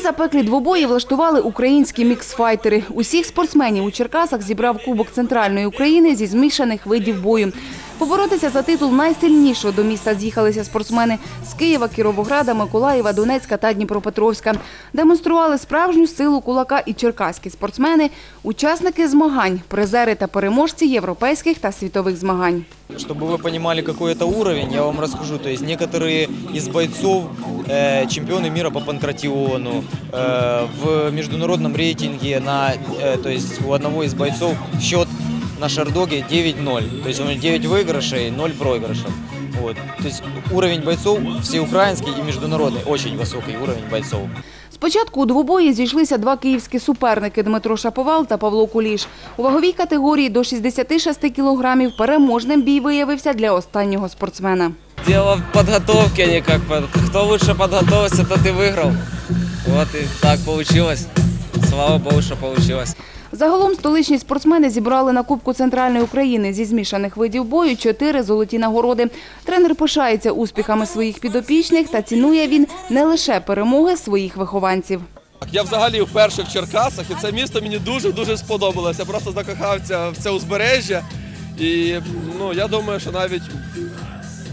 запеклі двобої влаштували українські міксфайтери. Усіх спортсменів у Черкасах зібрав Кубок Центральної України зі змішаних видів бою. Поборотися за титул найсильнішого до міста з'їхалися спортсмени з Києва, Кіровограда, Миколаєва, Донецька та Дніпропетровська. Демонстрували справжню силу кулака і черкаські спортсмени, учасники змагань, призери та переможці європейських та світових змагань. Чтобы вы понимали, какой это уровень, я вам расскажу. То есть некоторые из бойцов э, чемпионы мира по панкратиону. Э, в международном рейтинге на, э, то есть у одного из бойцов счет на шардоге 9-0. То есть у него 9 выигрышей, 0 проигрышев. Вот. То есть уровень бойцов всеукраинский и международный, очень высокий уровень бойцов. Спочатку у двобої зійшлися два київські суперники Дмитро Шаповал та Павло Куліш. У ваговій категорії до 66 кілограмів переможним бій виявився для останнього спортсмена. Дело в подготовке, а не как под... Кто лучше подготовился, тот и выиграл. Вот и так получилось. Слава богу, что получилось. Загалом столичні спортсмени зібрали на Кубку Центральної України зі змішаних видів бою чотири золоті нагороди. Тренер пишається успіхами своїх підопічних та цінує він не лише перемоги своїх вихованців. Я взагалі вперше в Черкасах, і це місто мені дуже-дуже сподобалося. Я просто закохався в це узбережжя. І ну, я думаю, що навіть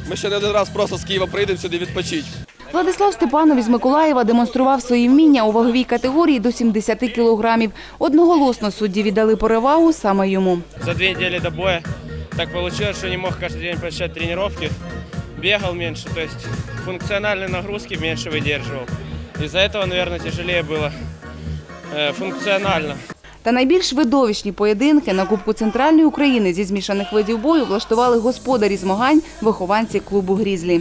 ми ще не один раз просто з Києва прийдемо сюди відпочити. Владислав Степанов із Миколаєва демонстрував свої вміння у ваговій категорії до 70 кілограмів. Одноголосно судді віддали перевагу саме йому. за две недели до боя так получилось, что не мог каждый день посещать тренировки, бегал меньше, то есть функциональные нагрузки меньше выдерживал. Из-за этого, наверное, тяжелее было э, функционально. Та найбільш видовищні поєдинки на Кубку Центральної України зі змішаних видів бою влаштували господарі змагань, вихованці клубу Грізлі.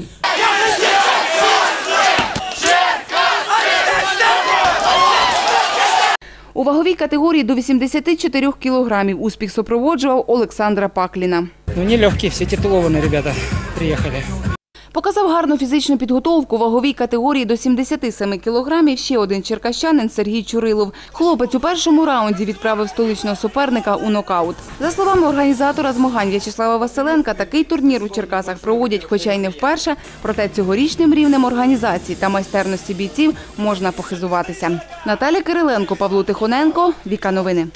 У ваговій категорії до 84 кілограмів успіх супроводжував Олександра Пакліна. Ну, не легкие, все титулованные ребята приехали. Показав гарну фізичну підготовку ваговій категорії до 77 кілограмів ще один черкащанин Сергій Чурилов. Хлопець у першому раунді відправив столичного суперника у нокаут. За словами організатора змагань В'ячеслава Василенка, такий турнір у Черкасах проводять, хоча й не вперше, проте цьогорічним рівнем організації та майстерності бійців можна похизуватися. Наталя Кириленко, Павло Тихоненко, Віка Новини.